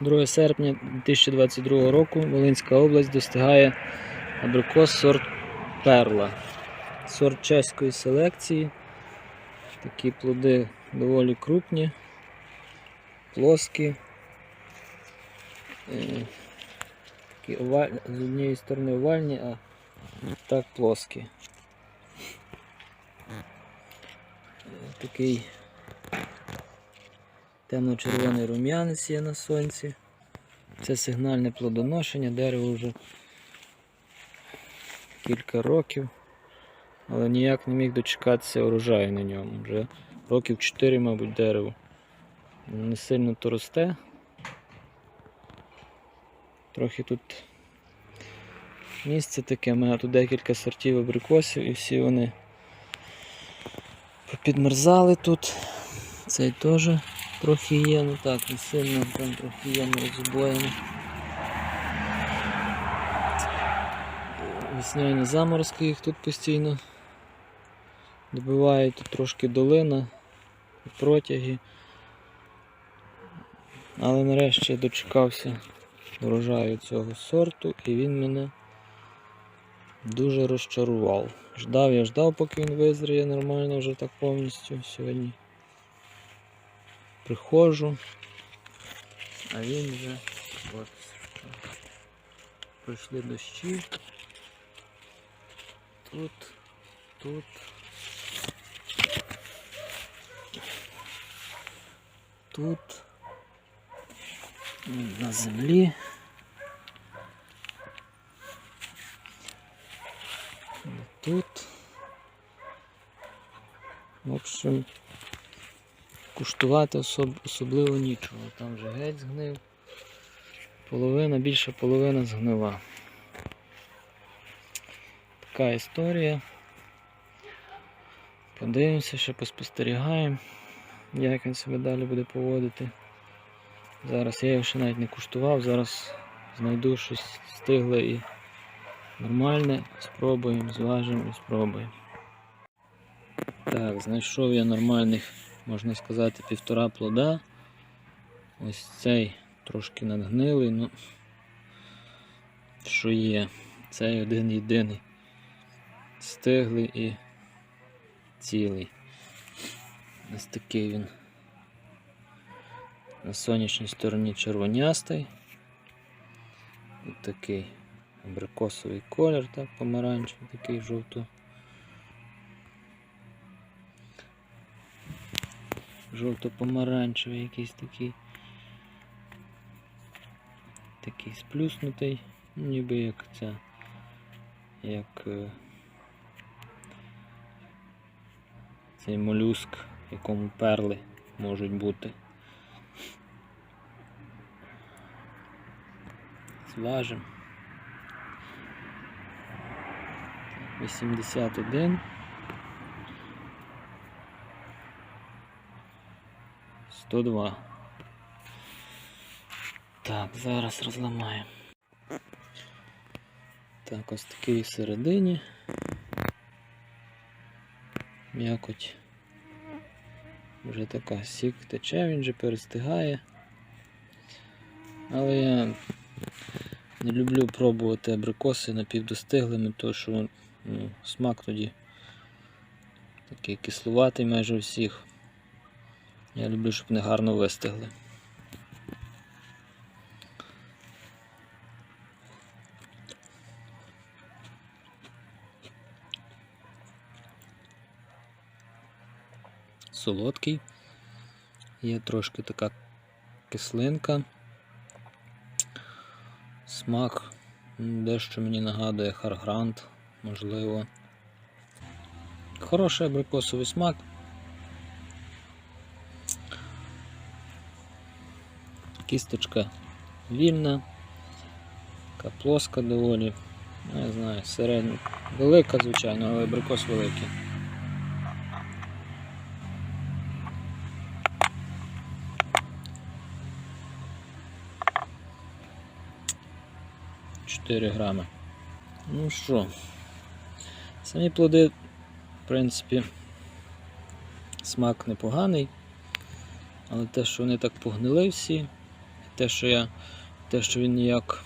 2 серпня 2022 року Волинська область достигає абрикос сорт Перла. Сорт чеської селекції. Такі плоди доволі крупні, плоскі. Е, Такі оваль... з однієї сторони овальні, а так плоскі. Е, Такий темно-червоний рум'янець є на сонці. Це сигнальне плодоношення, дерево вже кілька років, але ніяк не міг дочекатися урожаю на ньому. Вже років 4, мабуть, дерево. Не сильно то росте. Трохи тут місце таке, у мене тут декілька сортів абрикосів і всі вони підмерзали тут. Цей теж трохи є, ну так, не сильно, там трохи є розбоєно. Весняні заморозки їх тут постійно добивають, тут трошки долина, протяги. Але нарешті я дочекався врожаю цього сорту і він мене дуже розчарував. Ждав я ждав, поки він визріє нормально вже так повністю сьогодні. Приходжу, а він вже от пройшли дощі. Тут, тут. Тут на землі. Тут. В общем, куштувати особ... особливо нічого. Там вже геть згнив. Половина, більша половина згнила. Така історія. Подивимося, ще поспостерігаємо, як він себе далі буде поводити. Зараз я його ще навіть не куштував, зараз знайду щось стигле і нормальне, спробуємо, зважимо і спробуємо. Так, знайшов я нормальних, можна сказати, півтора плода. Ось цей трошки надгнилий, ну що є. Цей один єдиний. Стиглий і цілий. Ось такий він. На сонячній стороні червонястий. Ось такий абрикосовий колір, так, помаранчевий, такий жовто. Жовто-помаранчевий якийсь такий. Такий сплюснутий, ну, ніби як ця, як е, цей молюск, якому перли можуть бути. Зважимо. 81. 102. Так, зараз розламаємо. Так, ось такий всередині. М'якоть. Вже така сік тече, він вже перестигає. Але я не люблю пробувати абрикоси напівдостиглими, тому що ну, смак тоді такий кислуватий майже у всіх. Я люблю, щоб вони гарно вистигли. Солодкий. Є трошки така кислинка. Смак дещо мені нагадує Харгрант, можливо. Хороший абрикосовий смак. Кісточка вільна, така плоска доволі. Не знаю, середня. Велика, звичайно, але абрикос великий. Чотири грами. Ну що, самі плоди, в принципі, смак непоганий, але те, що вони так погнили всі, те, що я, те, що він ніяк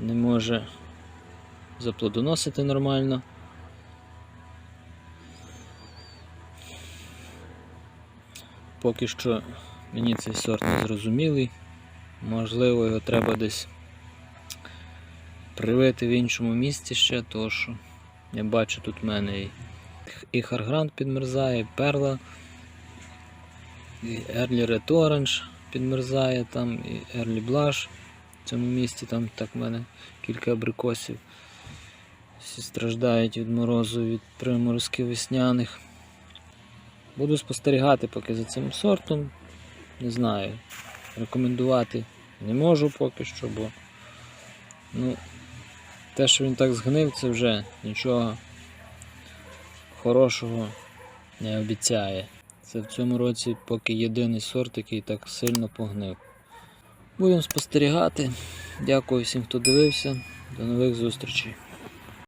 не може заплодоносити нормально. Поки що мені цей сорт не зрозумілий. Можливо, його треба десь привити в іншому місці ще, тому що я бачу тут в мене і, і Харгрант підмерзає, і Перла, і Early Red Orange підмерзає там, і Early Blush в цьому місці, там так в мене кілька абрикосів. Всі страждають від морозу, від приморозків весняних. Буду спостерігати поки за цим сортом. Не знаю. Рекомендувати не можу поки що, бо ну, те, що він так згнив, це вже нічого хорошого не обіцяє. Це в цьому році поки єдиний сорт, який так сильно погнив. Будемо спостерігати. Дякую всім, хто дивився. До нових зустрічей.